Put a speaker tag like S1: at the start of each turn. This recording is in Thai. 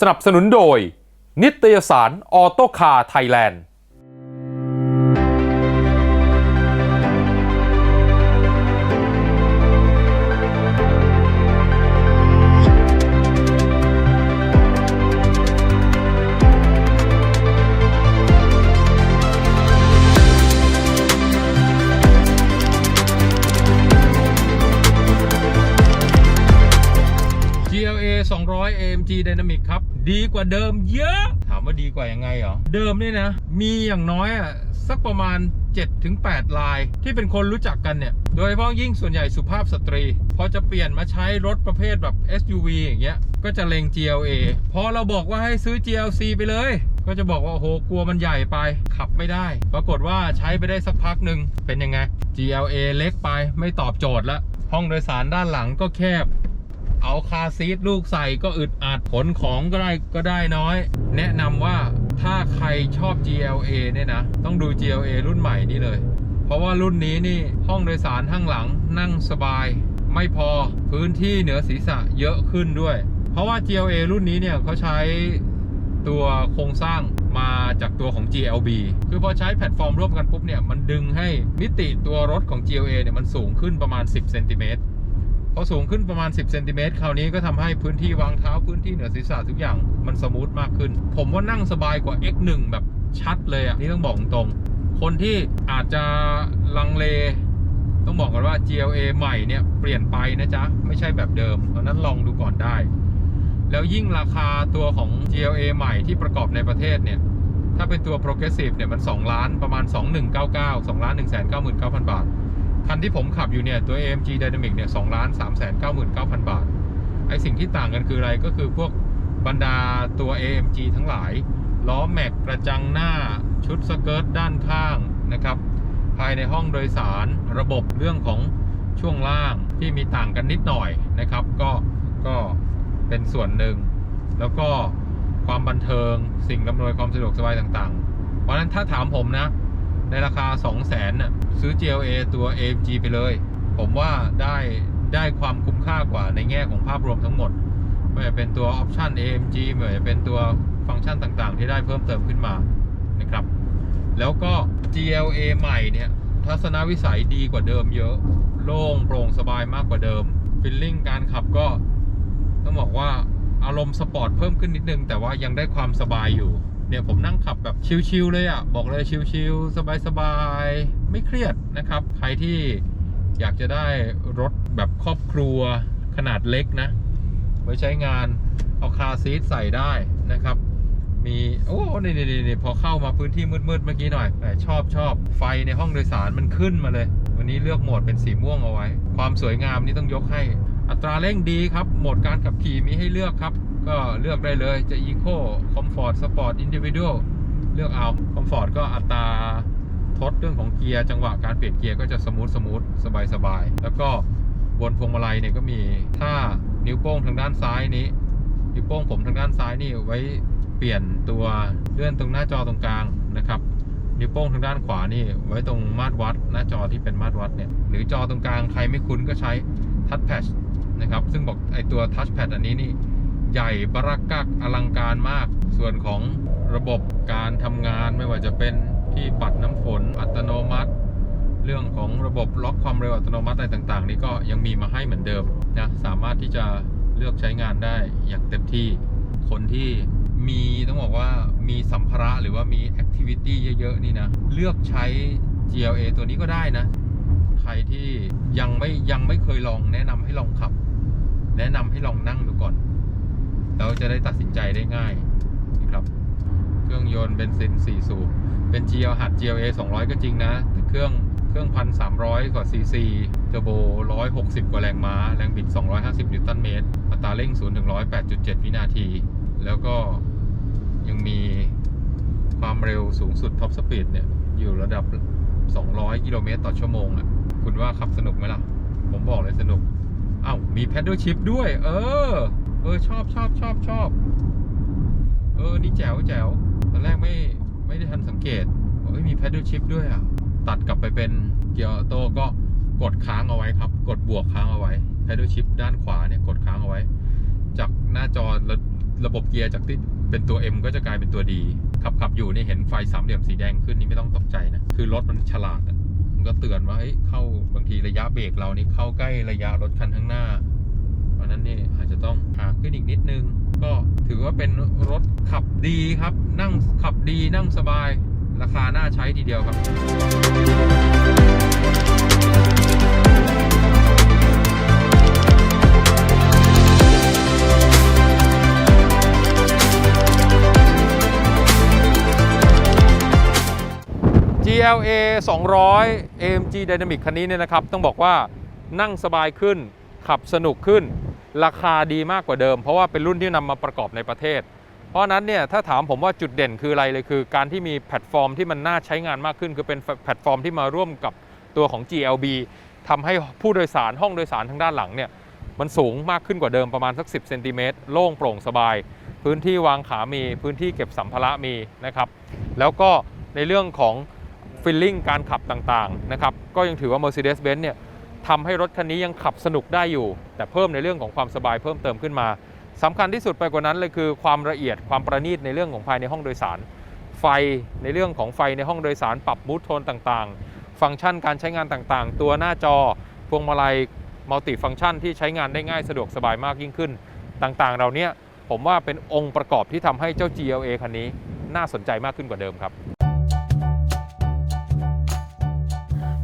S1: สนับสนุนโดย นิตยสารออโตคาร์ไทยแลนด์
S2: GLA 200 AMG Dynamic ครับ ดีกว่าเดิมเยอะ ถามว่าดีกว่ายังไงเหรอ เดิมนี่นะ มีอย่างน้อยอะสักประมาณ 7-8 ลาย ที่เป็นคนรู้จักกันเนี่ย โดยเฉพาะยิ่งส่วนใหญ่สุภาพสตรี พอจะเปลี่ยนมาใช้รถประเภทแบบ SUV อย่างเงี้ย ก็จะเลง GLA พอเราบอกว่าให้ซื้อ GLC ไปเลย ก็จะบอกว่า โอ้โห กลัวมันใหญ่ไป ขับไม่ได้ ปรากฏว่าใช้ไปได้สักพักหนึ่งเป็นยังไง GLA เล็กไปไม่ตอบโจทย์ละห้องโดยสารด้านหลังก็แคบ เอาคาซีทลูกใส่ก็อึดอัดขนของก็ได้ก็ได้น้อย แนะนำว่าถ้าใครชอบ GLA เนี่ยนะ ต้องดู GLA รุ่นใหม่นี่เลย เพราะว่ารุ่นนี้นี่ห้องโดยสารข้างหลังนั่งสบาย ไม่พอพื้นที่เหนือศีรษะเยอะขึ้นด้วย เพราะว่า GLA รุ่นนี้เนี่ยเขาใช้ตัวโครงสร้างมาจากตัวของ GLB คือพอใช้แพลตฟอร์มร่วมกันปุ๊บเนี่ย มันดึงให้มิติตัวรถของ GLA เนี่ยมันสูงขึ้นประมาณ 10เซนติเมตร พอสูงขึ้นประมาณ 10เซนติเมตรคราวนี้ก็ทำให้พื้นที่วางเท้าพื้นที่เหนือศีรษะทุกอย่างมันสมูทมากขึ้น ผมว่านั่งสบายกว่า X1 แบบชัดเลยอะนี่ต้องบอกตรง คนที่อาจจะลังเล ต้องบอกกันว่า GLA ใหม่เนี่ยเปลี่ยนไปนะจ๊ะ ไม่ใช่แบบเดิมเพราะฉะนั้นลองดูก่อนได้ แล้วยิ่งราคาตัวของ GLA ใหม่ที่ประกอบในประเทศเนี่ยถ้าเป็นตัว progressive เนี่ยมัน 2 ล้านประมาณ 2199 2ล้าน199,000 บาท คันที่ผมขับอยู่เนี่ยตัว AMG Dynamic เนี่ย2ล้าน3 9 9 0 0 0บาท ไอสิ่งที่ต่างกันคืออะไรก็คือพวกบรรดาตัว AMG ทั้งหลาย ล้อแม็กกระจังหน้าชุดสเกิร์ตด้านข้างนะครับ ภายในห้องโดยสารระบบเรื่องของช่วงล่างที่มีต่างกันนิดหน่อยนะครับ ก็ก็เป็นส่วนหนึ่ง แล้วก็ความบันเทิงสิ่งอำนวยความสะดวกสบายต่างๆ เพราะนั้นถ้าถามผมนะ ในราคา 2 0 0 0 0นน่ะซื้อ GLA ตัว AMG ไปเลย ผมว่าได้ได้ความคุ้มค่ากว่าในแง่ของภาพรวมทั้งหมด ไม่ว่าจะเป็นตัวออปชัน AMG ไม่ว่าจะเป็นตัวฟังก์ชันต่างๆ ที่ได้เพิ่มเติมขึ้นมานะครับ แล้วก็ GLA ใหม่เนี่ยทัศนวิสัยดีกว่าเดิมเยอะ โล่งโปร่งสบายมากกว่าเดิมฟิลลิ่งการขับก็ต้องบอกว่าอารมณ์สปอร์ตเพิ่มขึ้นนิดนึง แต่ว่ายังได้ความสบายอยู่ เนี่ยผมนั่งขับแบบชิลๆเลยอะ่ะ บอกเลยชิลๆสบายๆ ไม่เครียดนะครับ ใครที่อยากจะได้รถแบบครอบครัวขนาดเล็กนะ ไว้ใช้งานเอาคาซีทใส่ได้นะครับ มีโอ้นี่นี่นี่พอเข้ามาพื้นที่มืดๆเมื่อกี้หน่อยแหมชอบชอบไฟในห้องโดยสารมันขึ้นมาเลย วันนี้เลือกโหมดเป็นสีม่วงเอาไว้ ความสวยงามนี่ต้องยกให้ อัตราเร่งดีครับโหมดการขับขี่มีให้เลือกครับ ก็เลือกได้เลยจะ Eco Comfort Sport Individual เลือกเอา Comfort ก็อัตราทดเรื่องของเกียร์จังหวะการเปลี่ยนเกียร์ก็จะสมูทสมูทสบายสบายแล้วก็บนพวงมาลัยเนี่ยก็มีถ้านิ้วโป้งทางด้านซ้ายนี้ นิ้วโป้งผมทางด้านซ้ายนี่ไว้เปลี่ยนตัวเลื่อนตรงหน้าจอตรงกลางนะครับ นิ้วโป้งทางด้านขวานี่ไว้ตรงมาตรวัด หน้าจอที่เป็นมาตรวัดเนี่ยหรือจอตรงกลางใครไม่คุ้นก็ใช้ทัชแพดนะครับซึ่งบอกไอตัวทัชแพดอันนี้นี่ ใหญ่บรักกักอลังการมาก ส่วนของระบบการทำงานไม่ว่าจะเป็นที่ปัดน้ำฝนอัตโนมัติ เรื่องของระบบล็อกความเร็วอัตโนมัติอะไรต่างๆ นี่ก็ยังมีมาให้เหมือนเดิมนะสามารถที่จะเลือกใช้งานได้อย่างเต็มที่คนที่มีต้องบอกว่ามีสัมภาระหรือว่ามีแอคทิวิตี้เยอะ ๆ นี่นะ เลือกใช้ GLA ตัวนี้ก็ได้นะ ใครที่ยังไม่ยังไม่เคยลองแนะนำให้ลองขับ แนะนำให้ลองนั่งดูก่อน เราจะได้ตัดสินใจได้ง่ายนะครับ เครื่องยนต์เบนซิน4สูบเป็น GL หัด GLA 200 ก็จริงนะแต่เครื่องเครื่องพันสามร้อยกว่าซีซีเทอร์โบ 160 กว่าแรงม้า แรงบิด 250 นิวตันเมตร อัตราเร่ง 0 ถึง 100 8.7 วินาที แล้วก็ยังมีความเร็วสูงสุดท็อปสปีดเนี่ย อยู่ระดับ 200 กิโลเมตรต่อชั่วโมงอะ คุณว่าขับสนุกไหมล่ะ ผมบอกเลยสนุกอ้าวมี paddle shift ด้วย เออ ออชอบชอบชอบชอบ เออ นี่แจ๋วแจ๋วตอนแรกไม่ไม่ได้ทันสังเกตว่าเอ้ยมี paddle shift ด้วยอะ ตัดกลับไปเป็นเกียร์ออโต้ก็กดค้างเอาไว้ครับ กดบวกค้างเอาไว้ paddle shift ด้านขวาเนี่ยกดค้างเอาไว้ จากหน้าจอแล้ว
S3: ระบบเกียร์จากที่เป็นตัว M ก็จะกลายเป็นตัวดีขับขับอยู่นี่เห็นไฟสามเหลี่ยมสีแดงขึ้นนี่ไม่ต้องตกใจนะ คือรถมันฉลาดมันก็เตือนว่าเฮ้ยเข้าบางทีระยะเบรกเรานี่เข้าใกล้ระยะรถคันข้างหน้า ราะนั้นเนี่ยอาจจะต้องหาขึ้นอีกนิดนึง ก็ถือว่าเป็นรถขับดีครับ นั่งขับดีนั่งสบาย ราคาน่าใช้ทีเดียวครับ
S2: GLA 200 AMG Dynamic คันนี้เนี่ยนะครับ ต้องบอกว่านั่งสบายขึ้น ขับสนุกขึ้น ราคาดีมากกว่าเดิม เพราะว่าเป็นรุ่นที่นำมาประกอบในประเทศ เพราะนั้นเนี่ยถ้าถามผมว่าจุดเด่นคืออะไรเลยคือ การที่มีแพลตฟอร์มที่มันน่าใช้งานมากขึ้น คือเป็นแพลตฟอร์มที่มาร่วมกับตัวของ GLB ทำให้ผู้โดยสารห้องโดยสารทางด้านหลังเนี่ยมันสูงมากขึ้นกว่าเดิมประมาณสัก 10เซนติเมตรโล่งโปร่งสบาย พื้นที่วางขามีพื้นที่เก็บสัมภาระมีนะครับแล้วก็ในเรื่องของฟีลลิ่งการขับต่างๆนะครับก็ยังถือว่า Mercedes-Benz เนี่ย ทำให้รถคันนี้ยังขับสนุกได้อยู่ แต่เพิ่มในเรื่องของความสบายเพิ่มเติมขึ้นมาสำคัญที่สุดไปกว่านั้นเลยคือความละเอียดความประณีตในเรื่องของภายในห้องโดยสาร ไฟในเรื่องของไฟในห้องโดยสารปรับมูทโทนต่างๆ ฟังก์ชันการใช้งานต่างๆ ตัวหน้าจอพวงมาลัยมัลติฟังก์ชันที่ใช้งานได้ง่ายสะดวกสบายมากยิ่งขึ้น ต่างๆ เราเนี้ยผมว่าเป็นองค์ประกอบที่ทำให้เจ้า GLA คันนี้น่าสนใจมากขึ้นกว่าเดิมครับ